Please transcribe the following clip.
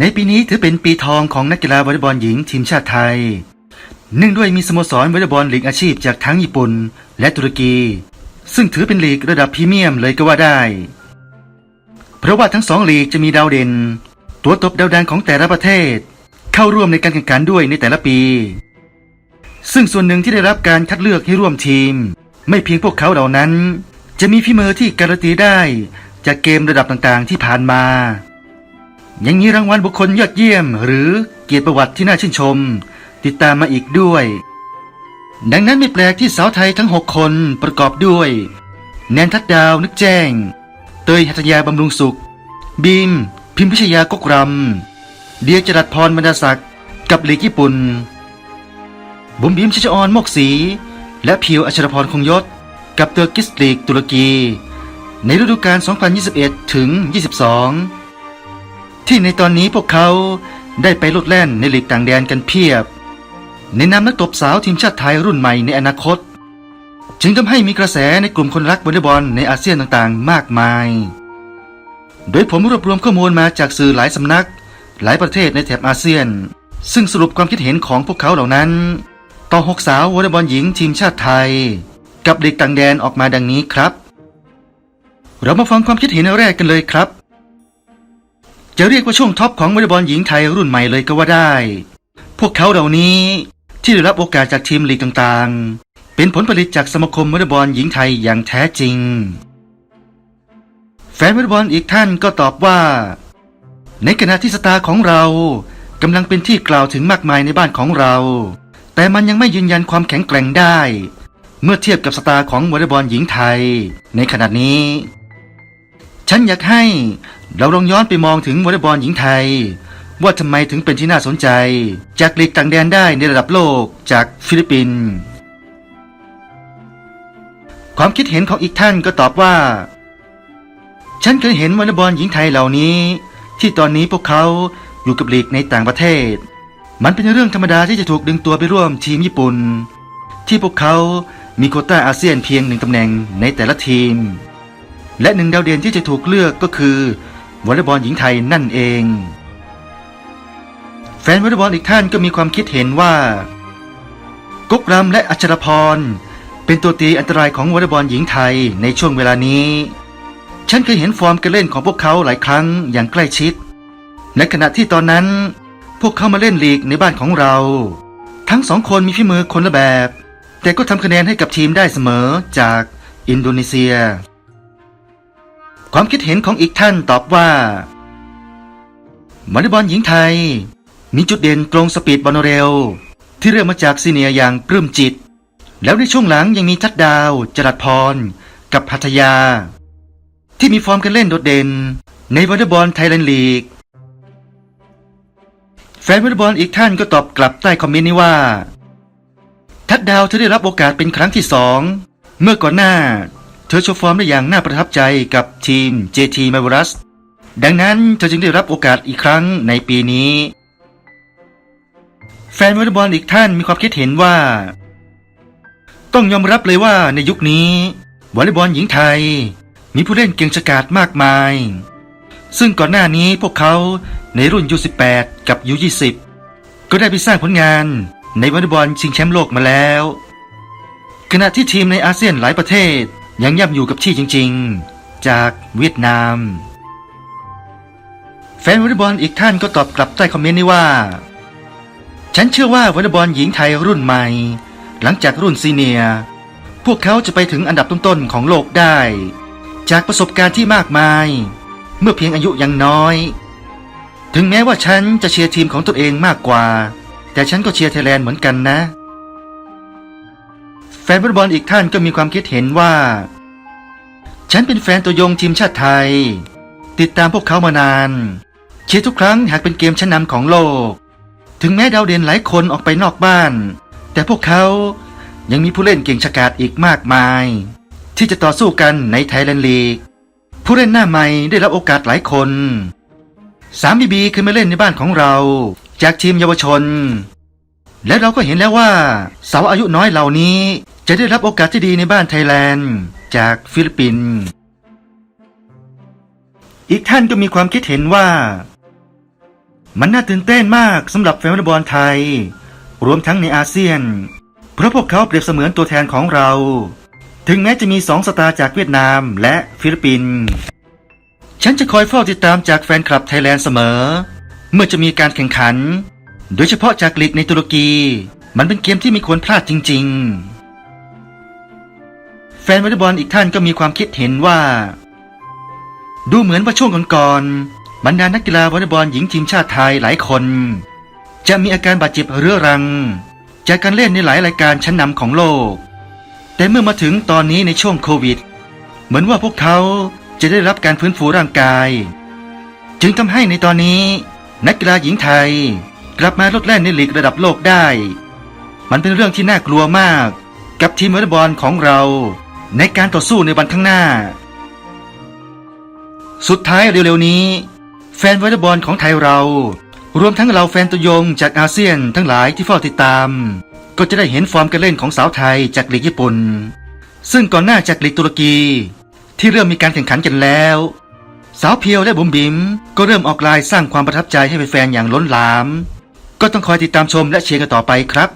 ในปีนี้ถือเป็นปีทองของนักกีฬาวอลเลย์บอลหญิงทีมชาติไทย เนื่องด้วยมีสโมสรวอลเลย์บอลลีกอาชีพจากทั้งญี่ปุ่นและตุรกี ซึ่งถือเป็นลีกระดับพรีเมียมเลยก็ว่าได้ เพราะว่าทั้งสองลีกจะมีดาวเด่น ตัวตบดาวดังของแต่ละประเทศ เข้าร่วมในการแข่งขันด้วยในแต่ละปี ซึ่งส่วนหนึ่งที่ได้รับการคัดเลือกให้ร่วมทีม ไม่เพียงพวกเขาเหล่านั้น จะมีฝีมือที่การันตีได้จากเกมระดับต่างๆที่ผ่านมา ยังมีรางวัลบุคคลยอดเยี่ยม หรือเกียรติประวัติที่น่าชื่นชม ติดตามมาอีกด้วย ดังนั้นไม่แปลกที่สาวไทยทั้ง 6 คนประกอบด้วย แนนทัดดาวนึกแจ้ง เตยหัตยาบำรุงสุข บีม พิมพิชยากกรำเดียจรัสพรบรรดาศักดิ์กับหลีกญี่ปุ่น บุ๋มบิมชิชออนมกศีและพิวอัชรพรคงยศ กับเตอร์กิสลีกตุรกี ในฤดูกาล2021 ถึง 22 ที่ในตอนนี้พวกเขาได้ไปลดแล่นในลีกต่างแดนกันเพียบ ในนามนักตบสาวทีมชาติไทยรุ่นใหม่ในอนาคต จึงทำให้มีกระแสในกลุ่มคนรักวอลเลย์บอลในอาเซียนต่างๆ มากมาย โดยผมรวบรวมข้อมูลมาจากสื่อหลายสำนัก หลายประเทศในแถบอาเซียน ซึ่งสรุปความคิดเห็นของพวกเขาเหล่านั้น ต่อหกสาววอลเลย์บอลหญิงทีมชาติไทย กับเด็กต่างแดนออกมาดังนี้ครับ เรามาฟังความคิดเห็นแรกกันเลยครับ จะเรียกว่าช่วงท็อปของวอลเลย์บอลหญิงไทยรุ่นใหม่เลยก็ว่าได้ พวกเขาเหล่านี้ที่ได้รับโอกาสจากทีมลีกต่างๆ เป็นผลผลิตจากสมาคมวอลเลย์บอลหญิงไทยอย่างแท้จริง แฟนวอลเลย์บอลอีกท่านก็ตอบว่า ในขณะที่สตาร์ของเรากำลังเป็นที่กล่าวถึงมากมายในบ้านของเรา แต่มันยังไม่ยืนยันความแข็งแกร่งได้ เมื่อเทียบกับสตาร์ของวอลเลย์บอลหญิงไทย ในขณะนี้ ฉันอยากให้ เราลองย้อนไปมองถึงวอลเลย์บอลหญิงไทย ว่าทำไมถึงเป็นที่น่าสนใจ จากลีกต่างแดนได้ในระดับโลกจากฟิลิปปินส์ความคิดเห็นของอีกท่านก็ตอบว่า ฉันเคยเห็นวอลเลย์บอลหญิงไทยเหล่านี้ ที่ตอนนี้พวกเขาอยู่กับลีกในต่างประเทศ มันเป็นเรื่องธรรมดาที่จะถูกดึงตัวไปร่วมทีมญี่ปุ่น ที่พวกเขามีโคต้าอาเซียนเพียงหนึ่งตำแหน่งในแต่ละทีม และหนึ่งดาวเด่นที่จะถูกเลือกก็คือ วอลเลย์บอลหญิงไทยนั่นเอง แฟนวอลเลย์บอลอีกท่านก็มีความคิดเห็นว่า กุ๊กรำและอัชรพร เป็นตัวตีอันตรายของวอลเลย์บอลหญิงไทยในช่วงเวลานี้ ฉันเคยเห็นฟอร์มการเล่นของพวกเขาหลายครั้งอย่างใกล้ชิด ในขณะที่ตอนนั้น พวกเขามาเล่นลีกในบ้านของเรา ทั้งสองคนมีฝีมือคนละแบบ แต่ก็ทำคะแนนให้กับทีมได้เสมอจากอินโดนีเซีย ความคิดเห็นของอีกท่านตอบว่าวอลเลย์บอลหญิงไทย มีจุดเด่นตรงสปีดบอลเร็ว ที่เริ่มมาจากซีเนียอย่างปลื้มจิต แล้วในช่วงหลังยังมีทัดดาว จรัสพร กับพัทยา ที่มีฟอร์มการเล่นโดดเด่น ในวอลเลย์บอลไทยแลนด์ลีกแฟนวอลเลย์บอลอีกท่านก็ตอบกลับใต้คอมเมนต์นี้ว่า ทัดดาวเธอได้รับโอกาสเป็นครั้งที่สองเมื่อก่อนหน้า เธอโชว์ฟอร์มได้อย่างน่าประทับใจกับทีม JT m a v e r u s ดังนั้นเธอจึงได้รับโอกาสอีกครั้งในปีนี้ แฟนวอลเลย์บอลอีกท่านมีความคิดเห็นว่า ต้องยอมรับเลยว่าในยุคนี้วอลเลย์บอลหญิงไทย มีผู้เล่นเก่งฉกาจมากมาย ซึ่งก่อนหน้านี้พวกเขาในรุ่น U18 กับ U20 ก็ได้ไปสร้างผลงานในวอลเลย์บอลชิงแชมป์โลกมาแล้ว ขณะที่ทีมในอาเซียนหลายประเทศ ยังย่ำอยู่กับที่จริง ๆ จากเวียดนาม แฟนวอลเลย์บอลอีกท่านก็ตอบกลับใต้คอมเมนต์นี้ว่า ฉันเชื่อว่าวอลเลย์บอลหญิงไทยรุ่นใหม่ หลังจากรุ่นซีเนียพวกเขาจะไปถึงอันดับต้นๆของโลกได้ จากประสบการณ์ที่มากมาย เมื่อเพียงอายุยังน้อย ถึงแม้ว่าฉันจะเชียร์ทีมของตนเองมากกว่า แต่ฉันก็เชียร์ไทยแลนด์เหมือนกันนะแฟนฟุตบอลอีกท่านก็มีความคิดเห็นว่า ฉันเป็นแฟนตัวยงทีมชาติไทย ติดตามพวกเขามานาน เชียร์ทุกครั้งหากเป็นเกมชั้นนำของโลก ถึงแม้ดาวเด่นหลายคนออกไปนอกบ้าน แต่พวกเขายังมีผู้เล่นเก่งฉกาจอีกมากมาย ที่จะต่อสู้กันในไทยแลนด์ลีก ผู้เล่นหน้าใหม่ได้รับโอกาสหลายคนสามบีบีเคยมาเล่นในบ้านของเรา จากทีมเยาวชน และเราก็เห็นแล้วว่า สาวอายุน้อยเหล่านี้จะได้รับโอกาสที่ดีในบ้านไทยแลนด์ จากฟิลิปปินส์อีกท่านก็มีความคิดเห็นว่า มันน่าตื่นเต้นมากสำหรับแฟนบอลไทย รวมทั้งในอาเซียน เพราะพวกเขาเปรียบเสมือนตัวแทนของเรา ถึงแม้จะมีสองสตาร์จากเวียดนามและฟิลิปปินส์ฉันจะคอยเฝ้าติดตามจากแฟนคลับไทยแลนด์เสมอ เมื่อจะมีการแข่งขัน โดยเฉพาะจากลีกในตุรกี มันเป็นเกมที่ไมีควรพลาดจริง ๆ ฟนวอลเลย์บอลอีกท่านก็มีความคิดเห็นว่า ดูเหมือนว่าช่วงก่อนๆบรรดานักกีฬาวอลเลย์บอลหญิงทีมชาติไทยหลายคน จะมีอาการบาดเจ็บเรื้อรัง จากการเล่นในหลายรายการชั้นนำของโลก แต่เมื่อมาถึงตอนนี้ในช่วงโควิด เหมือนว่าพวกเขาจะได้รับการฟื้นฟูร่างกาย จึงทำให้ในตอนนี้ นักกีฬาหญิงไทย กลับมาลดแล่นในลีกระดับโลกได้ มันเป็นเรื่องที่น่ากลัวมาก กับทีมวอลเลย์บอลของเรา ในการต่อสู้ในวันข้างหน้า สุดท้ายเร็วๆนี้ แฟนวอลเลย์บอลของไทยเรา รวมทั้งเราแฟนตัวยงจากอาเซียนทั้งหลายที่เฝ้าติดตาม ก็จะได้เห็นฟอร์มการเล่นของสาวไทยจากลีกญี่ปุ่น ซึ่งก่อนหน้าจากลีกตุรกี ที่เริ่มมีการแข่งขันกันแล้ว สาวเพียวและบุ๋มบิ๋มก็เริ่มออกลายสร้างความประทับใจให้แฟนๆอย่างล้นหลาม ก็ต้องคอยติดตามชมและเชียร์กันต่อไปครับ